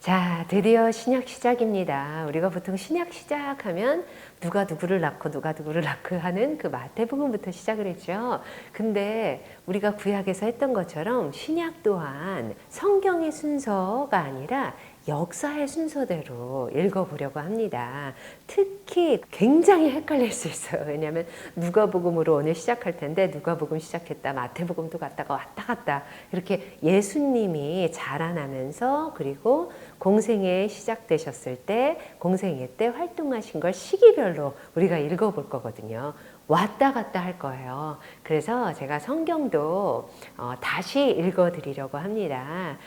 자, 드디어 신약 시작입니다. 우리가 보통 신약 시작하면 누가 누구를 낳고 누가 누구를 낳고 하는 그 마태복음부터 시작을 했죠. 근데 우리가 구약에서 했던 것처럼 신약 또한 성경의 순서가 아니라 역사의 순서대로 읽어보려고 합니다. 특히 굉장히 헷갈릴 수 있어요. 왜냐하면 누가복음으로 오늘 시작할 텐데 누가복음 시작했다, 마태복음도 갔다가 왔다 갔다 이렇게 예수님이 자라나면서 그리고 공생애 시작되셨을 때 공생애 때 활동하신 걸 시기별로 우리가 읽어볼 거거든요. 왔다 갔다 할 거예요. 그래서 제가 성경도 어, 다시 읽어드리려고 합니다.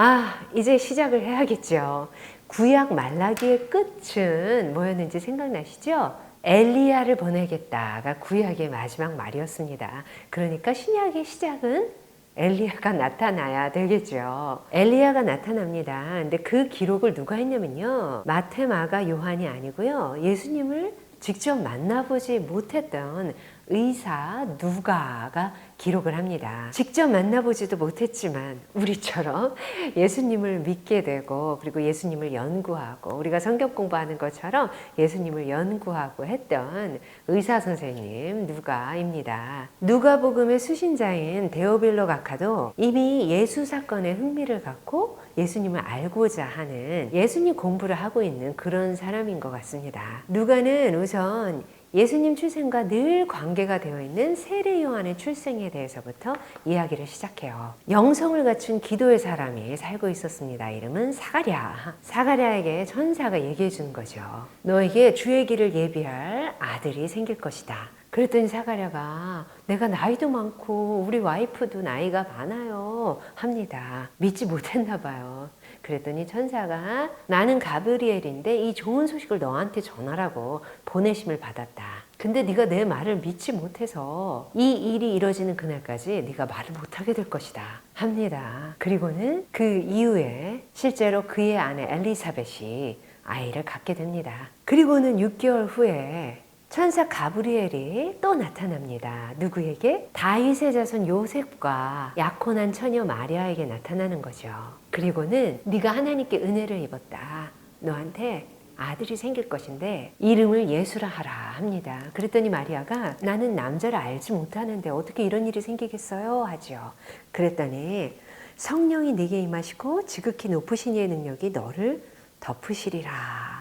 아, 이제 시작을 해야겠죠. 구약 말라기의 끝은 뭐였는지 생각나시죠? 엘리야를 보내겠다가 구약의 마지막 말이었습니다. 그러니까 신약의 시작은 엘리야가 나타나야 되겠죠. 엘리야가 나타납니다. 근데 그 기록을 누가 했냐면요. 마태, 마가, 요한이 아니고요. 예수님을 직접 만나보지 못했던 의사 누가가 기록을 합니다. 직접 만나보지도 못했지만 우리처럼 예수님을 믿게 되고 그리고 예수님을 연구하고 우리가 성경 공부하는 것처럼 예수님을 연구하고 했던 의사 선생님 누가입니다. 누가복음의 수신자인 데오빌로 가카도 이미 예수 사건에 흥미를 갖고 예수님을 알고자 하는 예수님 공부를 하고 있는 그런 사람인 것 같습니다. 누가는 우선 예수님 출생과 늘 관계가 되어 있는 세례 요한의 출생에 대해서부터 이야기를 시작해요. 영성을 갖춘 기도의 사람이 살고 있었습니다. 이름은 사가랴. 사가랴에게 천사가 얘기해 주는 거죠. 너에게 주의 길을 예비할 아들이 생길 것이다. 그랬더니 사가랴가 내가 나이도 많고 우리 와이프도 나이가 많아요 합니다. 믿지 못했나 봐요. 그랬더니 천사가 나는 가브리엘인데 이 좋은 소식을 너한테 전하라고 보내심을 받았다. 근데 네가 내 말을 믿지 못해서 이 일이 이뤄지는 그날까지 네가 말을 못하게 될 것이다 합니다. 그리고는 그 이후에 실제로 그의 아내 엘리사벳이 아이를 갖게 됩니다. 그리고는 6개월 후에 천사 가브리엘이 또 나타납니다. 누구에게? 다윗의 자손 요셉과 약혼한 처녀 마리아에게 나타나는 거죠. 그리고는 네가 하나님께 은혜를 입었다. 너한테 아들이 생길 것인데 이름을 예수라 하라 합니다. 그랬더니 마리아가 나는 남자를 알지 못하는데 어떻게 이런 일이 생기겠어요? 하죠. 그랬더니 성령이 네게 임하시고 지극히 높으신 이의 능력이 너를 덮으시리라.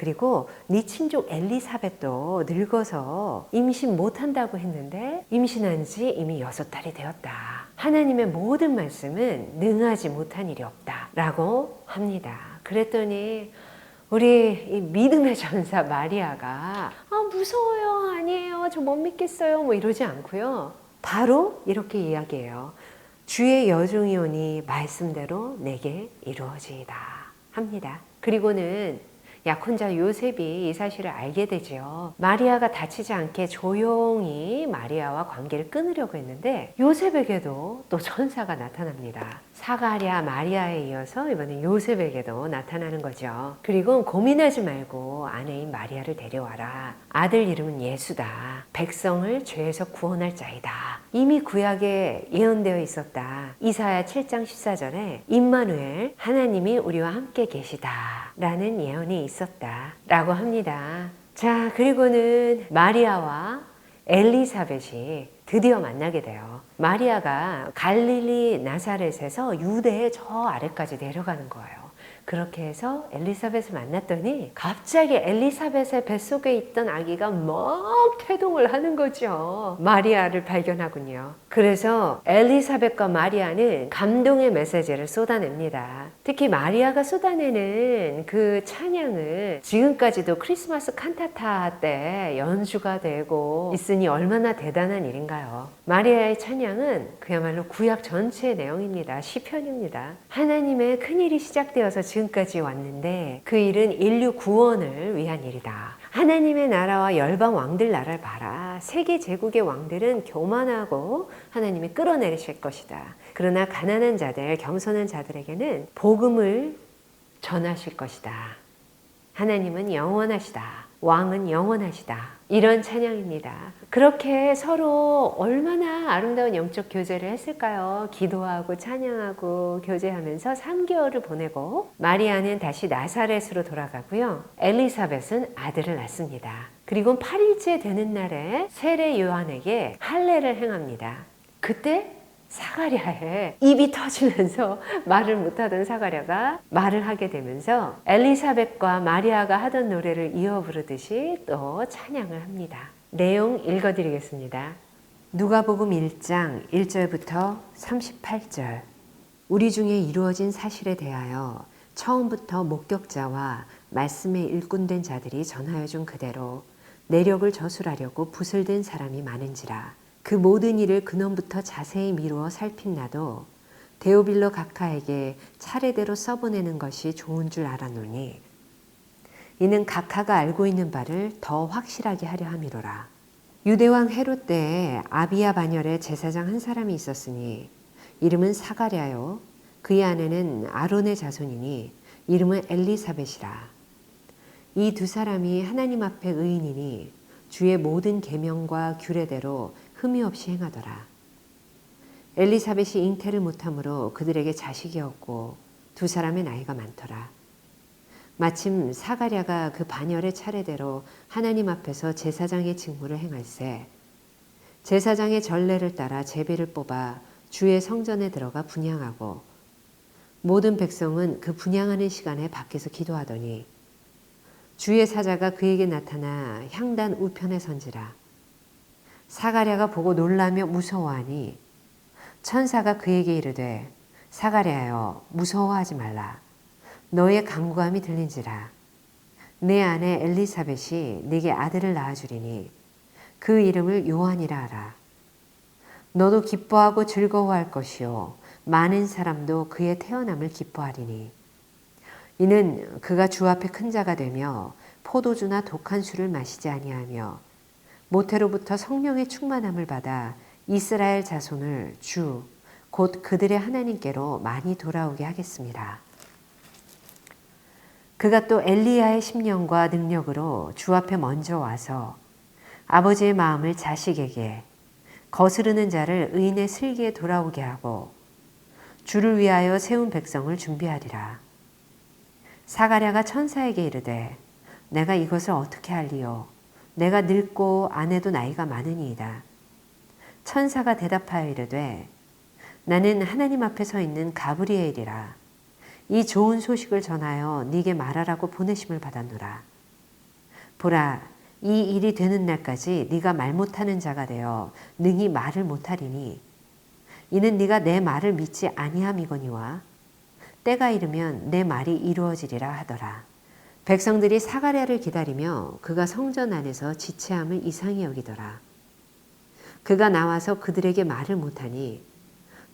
그리고 네 친족 엘리사벳도 늙어서 임신 못한다고 했는데 임신한 지 이미 여섯 달이 되었다. 하나님의 모든 말씀은 능하지 못한 일이 없다. 라고 합니다. 그랬더니 우리 이 믿음의 전사 마리아가 아, 무서워요. 아니에요. 저 못 믿겠어요. 뭐 이러지 않고요. 바로 이렇게 이야기해요. 주의 여종이 오니 말씀대로 내게 이루어지이다. 합니다. 그리고는 약혼자 요셉이 이 사실을 알게 되죠. 마리아가 다치지 않게 조용히 마리아와 관계를 끊으려고 했는데 요셉에게도 또 천사가 나타납니다. 사가랴 마리아에 이어서 이번에 요셉에게도 나타나는 거죠. 그리고 고민하지 말고 아내인 마리아를 데려와라. 아들 이름은 예수다. 백성을 죄에서 구원할 자이다. 이미 구약에 예언되어 있었다. 이사야 7장 14절에 임마누엘 하나님이 우리와 함께 계시다. 라는 예언이 있었다. 라고 합니다. 자, 그리고는 마리아와 엘리사벳이 드디어 만나게 돼요. 마리아가 갈릴리 나사렛에서 유대의 저 아래까지 내려가는 거예요. 그렇게 해서 엘리사벳을 만났더니 갑자기 엘리사벳의 뱃속에 있던 아기가 막 태동을 하는 거죠. 마리아를 발견하군요. 그래서 엘리사벳과 마리아는 감동의 메시지를 쏟아냅니다. 특히 마리아가 쏟아내는 그 찬양을 지금까지도 크리스마스 칸타타 때 연주가 되고 있으니 얼마나 대단한 일인가요? 마리아의 찬양은 그야말로 구약 전체의 내용입니다. 시편입니다. 하나님의 큰 일이 시작되어서 지금 까지 왔는데 그 일은 인류 구원을 위한 일이다. 하나님의 나라와 열방 왕들 나라를 봐라. 세계 제국의 왕들은 교만하고 하나님이 끌어내리실 것이다. 그러나 가난한 자들, 겸손한 자들에게는 복음을 전하실 것이다. 하나님은 영원하시다. 왕은 영원하시다. 이런 찬양입니다. 그렇게 서로 얼마나 아름다운 영적 교제를 했을까요? 기도하고 찬양하고 교제하면서 3개월을 보내고 마리아는 다시 나사렛으로 돌아가고요. 엘리사벳은 아들을 낳습니다. 그리고 8일째 되는 날에 세례 요한에게 할례를 행합니다. 그때 사가랴의 입이 터지면서 말을 못하던 사가랴가 말을 하게 되면서 엘리사벳과 마리아가 하던 노래를 이어 부르듯이 또 찬양을 합니다. 내용 읽어드리겠습니다. 누가복음 1장 1절부터 38절 우리 중에 이루어진 사실에 대하여 처음부터 목격자와 말씀에 일꾼된 자들이 전하여 준 그대로 내력을 저술하려고 든 사람이 많은지라 그 모든 일을 근원부터 자세히 미루어 살핀 나도 데오빌로 각하에게 차례대로 써보내는 것이 좋은 줄 알았노니 이는 각하가 알고 있는 바를 더 확실하게 하려 함이로라. 유대왕 헤롯 때에 아비야 반열에 제사장 한 사람이 있었으니 이름은 사가랴요 그의 아내는 아론의 자손이니 이름은 엘리사벳이라. 이 두 사람이 하나님 앞에 의인이니 주의 모든 계명과 규례대로 흠이 없이 행하더라. 엘리사벳이 잉태를 못하므로 그들에게 자식이 없고 두 사람의 나이가 많더라. 마침 사가랴가 그 반열의 차례대로 하나님 앞에서 제사장의 직무를 행할세 제사장의 전례를 따라 제비를 뽑아 주의 성전에 들어가 분양하고 모든 백성은 그 분양하는 시간에 밖에서 기도하더니 주의 사자가 그에게 나타나 향단 우편에 선지라 사가랴가 보고 놀라며 무서워하니 천사가 그에게 이르되 사가랴여 무서워하지 말라. 너의 간구함이 들린지라. 내 아내 엘리사벳이 네게 아들을 낳아주리니 그 이름을 요한이라 하라. 너도 기뻐하고 즐거워할 것이요. 많은 사람도 그의 태어남을 기뻐하리니. 이는 그가 주 앞에 큰 자가 되며 포도주나 독한 술을 마시지 아니하며 모태로부터 성령의 충만함을 받아 이스라엘 자손을 주, 곧 그들의 하나님께로 많이 돌아오게 하겠습니다. 그가 또 엘리야의 심령과 능력으로 주 앞에 먼저 와서 아버지의 마음을 자식에게 거스르는 자를 의인의 슬기에 돌아오게 하고 주를 위하여 세운 백성을 준비하리라. 사가랴가 천사에게 이르되 내가 이것을 어떻게 할리요? 내가 늙고 아내도 나이가 많으니이다. 천사가 대답하여 이르되 나는 하나님 앞에 서 있는 가브리엘이라. 이 좋은 소식을 전하여 네게 말하라고 보내심을 받았노라. 보라, 이 일이 되는 날까지 네가 말 못하는 자가 되어 능히 말을 못하리니 이는 네가 내 말을 믿지 아니함이거니와 때가 이르면 내 말이 이루어지리라 하더라. 백성들이 사가랴를 기다리며 그가 성전 안에서 지체함을 이상히 여기더라. 그가 나와서 그들에게 말을 못하니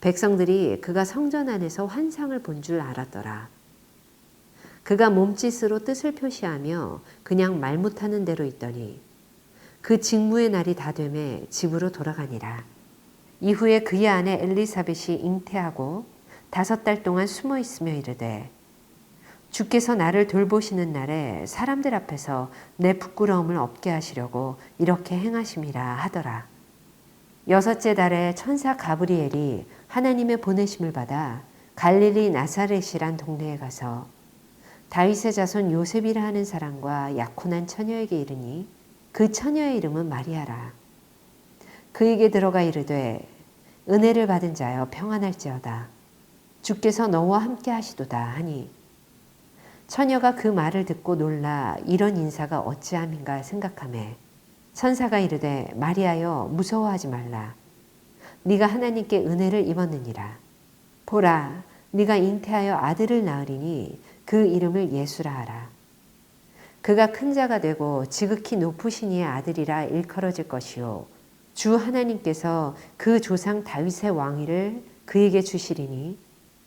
백성들이 그가 성전 안에서 환상을 본 줄 알았더라. 그가 몸짓으로 뜻을 표시하며 그냥 말 못하는 대로 있더니 그 직무의 날이 다 되매 집으로 돌아가니라. 이후에 그의 아내 엘리사벳이 잉태하고 다섯 달 동안 숨어 있으며 이르되 주께서 나를 돌보시는 날에 사람들 앞에서 내 부끄러움을 없게 하시려고 이렇게 행하심이라 하더라. 여섯째 달에 천사 가브리엘이 하나님의 보내심을 받아 갈릴리 나사렛이란 동네에 가서 다윗의 자손 요셉이라 하는 사람과 약혼한 처녀에게 이르니 그 처녀의 이름은 마리아라. 그에게 들어가 이르되 은혜를 받은 자여 평안할지어다. 주께서 너와 함께 하시도다 하니 처녀가 그 말을 듣고 놀라 이런 인사가 어찌함인가 생각하매 천사가 이르되 마리아여 무서워하지 말라. 네가 하나님께 은혜를 입었느니라. 보라 네가 잉태하여 아들을 낳으리니 그 이름을 예수라 하라. 그가 큰 자가 되고 지극히 높으신 이의 아들이라 일컬어질 것이요. 주 하나님께서 그 조상 다윗의 왕위를 그에게 주시리니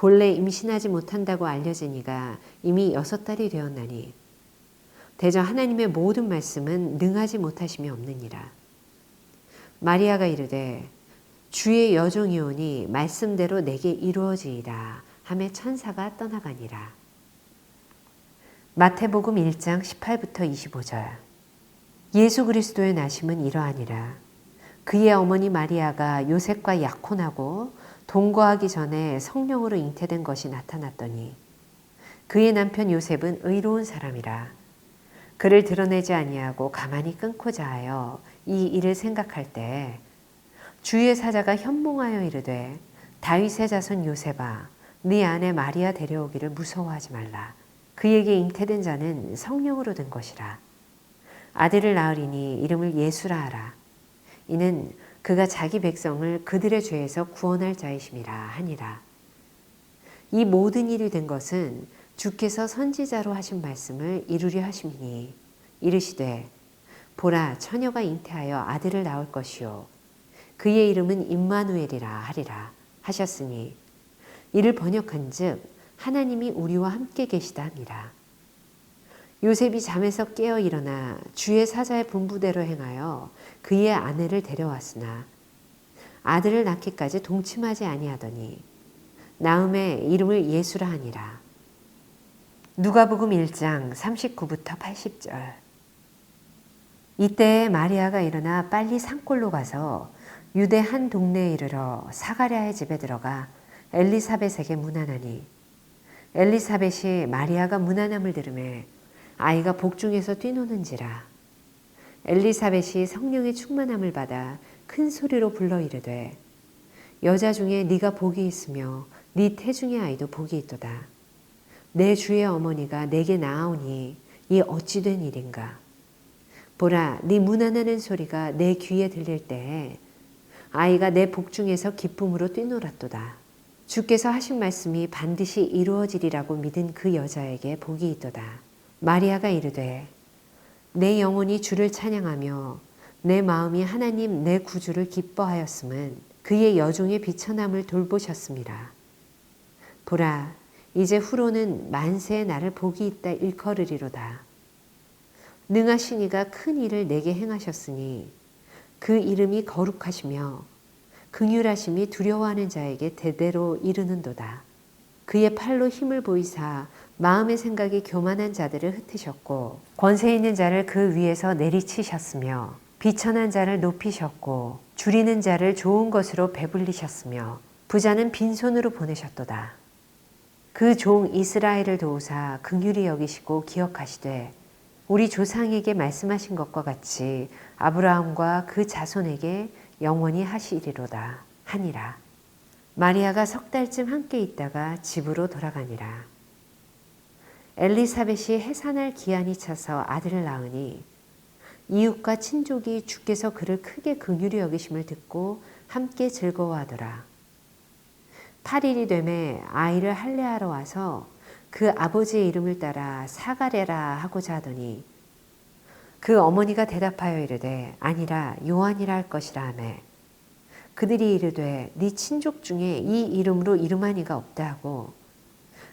본래 임신하지 못한다고 알려진 이가 이미 여섯 달이 되었나니 대저 하나님의 모든 말씀은 능하지 못하심이 없느니라. 마리아가 이르되 주의 여종이오니 말씀대로 내게 이루어지이다 하며 천사가 떠나가니라. 마태복음 1장 18부터 25절 예수 그리스도의 나심은 이러하니라. 그의 어머니 마리아가 요셉과 약혼하고 동거하기 전에 성령으로 잉태된 것이 나타났더니 그의 남편 요셉은 의로운 사람이라. 그를 드러내지 아니하고 가만히 끊고자 하여 이 일을 생각할 때 주의 사자가 현몽하여 이르되 다윗의 자손 요셉아 네 아내 마리아 데려오기를 무서워하지 말라 그에게 잉태된 자는 성령으로 된 것이라 아들을 낳으리니 이름을 예수라 하라 이는 그가 자기 백성을 그들의 죄에서 구원할 자이심이라 하니라 이 모든 일이 된 것은 주께서 선지자로 하신 말씀을 이루려 하심이니 이르시되 보라 처녀가 잉태하여 아들을 낳을 것이요 그의 이름은 임마누엘이라 하리라 하셨으니 이를 번역한즉 하나님이 우리와 함께 계시다 합니다. 요셉이 잠에서 깨어 일어나 주의 사자의 분부대로 행하여 그의 아내를 데려왔으나 아들을 낳기까지 동침하지 아니하더니 나음에 이름을 예수라 하니라. 누가복음 1장 39부터 80절 이때 마리아가 일어나 빨리 산골로 가서 유대 한 동네에 이르러 사가랴의 집에 들어가 엘리사벳에게 문안하니 엘리사벳이 마리아가 문안함을 들음에 아이가 복중에서 뛰노는지라 엘리사벳이 성령의 충만함을 받아 큰 소리로 불러 이르되 여자 중에 네가 복이 있으며 네 태중의 아이도 복이 있도다 내 주의 어머니가 내게 나아오니 이 어찌 된 일인가 보라 네 문안하는 소리가 내 귀에 들릴 때에 아이가 내 복중에서 기쁨으로 뛰놀았도다. 주께서 하신 말씀이 반드시 이루어지리라고 믿은 그 여자에게 복이 있도다. 마리아가 이르되 내 영혼이 주를 찬양하며 내 마음이 하나님 내 구주를 기뻐하였음은 그의 여종의 비천함을 돌보셨습니다. 보라 이제 후로는 만세의 나를 복이 있다 일컬으리로다. 능하신 이가 큰 일을 내게 행하셨으니 그 이름이 거룩하시며 긍휼하심이 두려워하는 자에게 대대로 이르는도다. 그의 팔로 힘을 보이사 마음의 생각이 교만한 자들을 흩으셨고 권세 있는 자를 그 위에서 내리치셨으며 비천한 자를 높이셨고 줄이는 자를 좋은 것으로 배불리셨으며 부자는 빈손으로 보내셨도다. 그 종 이스라엘을 도우사 긍휼히 여기시고 기억하시되 우리 조상에게 말씀하신 것과 같이 아브라함과 그 자손에게 영원히 하시리로다 하니라. 마리아가 석 달쯤 함께 있다가 집으로 돌아가니라. 엘리사벳이 해산할 기한이 차서 아들을 낳으니 이웃과 친족이 주께서 그를 크게 긍휼히 여기심을 듣고 함께 즐거워하더라. 8일이 되매 아이를 할례하러 와서 그 아버지의 이름을 따라 사가래라 하고자 하더니 그 어머니가 대답하여 이르되 아니라 요한이라 할 것이라 하매 그들이 이르되 네 친족 중에 이 이름으로 이름한 이가 없다 하고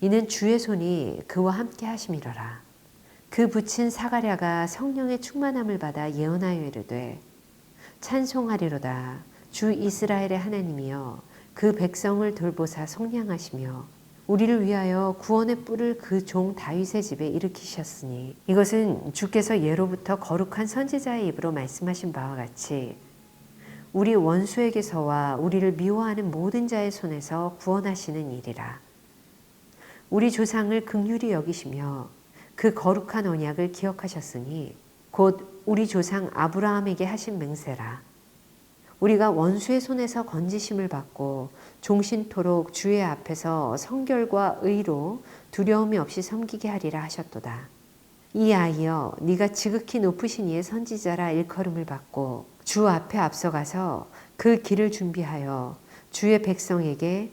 이는 주의 손이 그와 함께 하심이로라. 그 붙인 사가랴가 성령의 충만함을 받아 예언하여 이르되 찬송하리로다 주 이스라엘의 하나님이여 그 백성을 돌보사 속량하시며 우리를 위하여 구원의 뿔을 그 종 다윗의 집에 일으키셨으니 이것은 주께서 예로부터 거룩한 선지자의 입으로 말씀하신 바와 같이 우리 원수에게서와 우리를 미워하는 모든 자의 손에서 구원하시는 일이라. 우리 조상을 극률히 여기시며 그 거룩한 언약을 기억하셨으니 곧 우리 조상 아브라함에게 하신 맹세라. 우리가 원수의 손에서 건지심을 받고 종신토록 주의 앞에서 성결과 의로 두려움이 없이 섬기게 하리라 하셨도다. 이 아이여 네가 지극히 높으신 이의 선지자라 일컬음을 받고 주 앞에 앞서가서 그 길을 준비하여 주의 백성에게